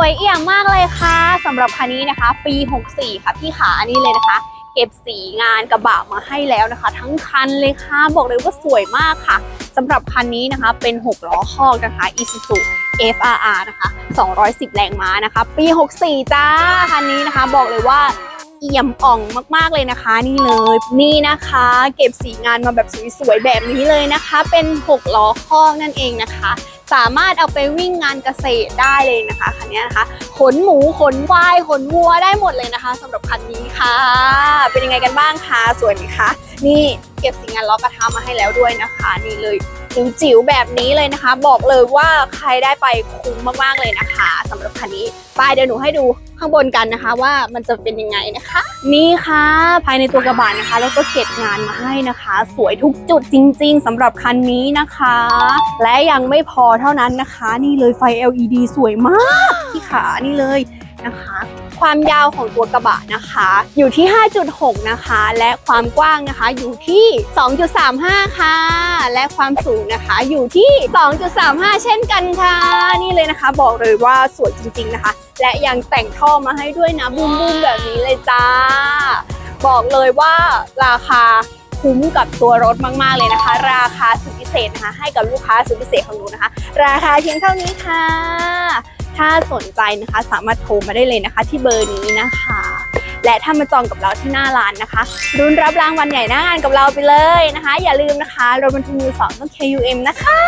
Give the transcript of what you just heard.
วยเอี่ยมมากเลยค่ะสำหรับคันนี้นะคะ ปี 64 ค่ะพี่ขาอันนี้เลยนะคะ เก็บสีงานกระบะมาให้แล้วนะคะ ทั้งคันเลยค่ะบอกเลยว่าสวยมากค่ะสำหรับคันนี้นะคะเป็น 6 ล้อคอกนะคะ Isuzu FRR นะคะ 210 แรงม้านะคะ ปี 64 จ้าคันนี้นะคะ บอกเลยว่าเอี่ยมอ่องมากๆเลยนะคะ นี่เลยนี่นะคะ เก็บสีงานมาแบบสวยๆแบบนี้เลยนะคะ เป็น 6 ล้อคอกนั่นเองนะคะ สามารถเอาไปวิ่งงานเกษตรได้เลยนะคะคันนี้นะคะ ขนหมูขนควายขนวัวได้หมดเลยนะคะสำหรับคันนี้ค่ะ เป็นยังไงกันบ้างคะสวยไหมคะนี่เก็บสีงานล้อกระทะมาให้แล้วด้วยนะคะ นี่เลย จิ๋วๆแบบนี้เลยนะคะ บอกเลยว่าใครได้ไปคุ้มมากๆเลยนะคะสำหรับคันนี้ไปเดี๋ยวหนูให้ดูข้างบนกันนะคะ ว่ามันจะเป็นยังไงนะคะ นี่ค่ะ ภายในตัวกระบะนะคะ แล้วก็เก็บงานมาให้นะคะ สวยทุกจุดจริง ๆสำหรับคันนี้นะคะ และยังไม่พอเท่านั้นนะคะ นี่เลยไฟ LED สวยมากที่ขานี่เลย นะคะ ความยาวของตัวกระบะนะคะ อยู่ที่ 5.6 นะคะ และความกว้างนะคะอยู่ที่ 2.35 ค่ะ และความสูงนะคะอยู่ที่ 2.35 เช่นกันค่ะ นี่เลยนะคะ บอกเลยว่าสวยจริงๆนะคะ และยังแต่งท่อมาให้ด้วยนะบูมๆแบบนี้เลยจ้า บอกเลยว่าราคาคุ้มกับตัวรถมากๆเลยนะคะ ราคาสุดพิเศษนะคะ ให้กับลูกค้าสุดพิเศษของหนูนะคะ ราคาเพียงเท่านี้ค่ะ ถ้าสนใจนะคะสามารถโทรมาได้เลยนะคะ ที่เบอร์นี้นะคะ และถ้ามาจองกับเราที่หน้าร้านนะคะ รุนรับรางวัลใหญ่หน้างานกับเราไปเลยนะคะ อย่าลืมนะคะรถบรรทุกมือสองต้อง KUM นะคะ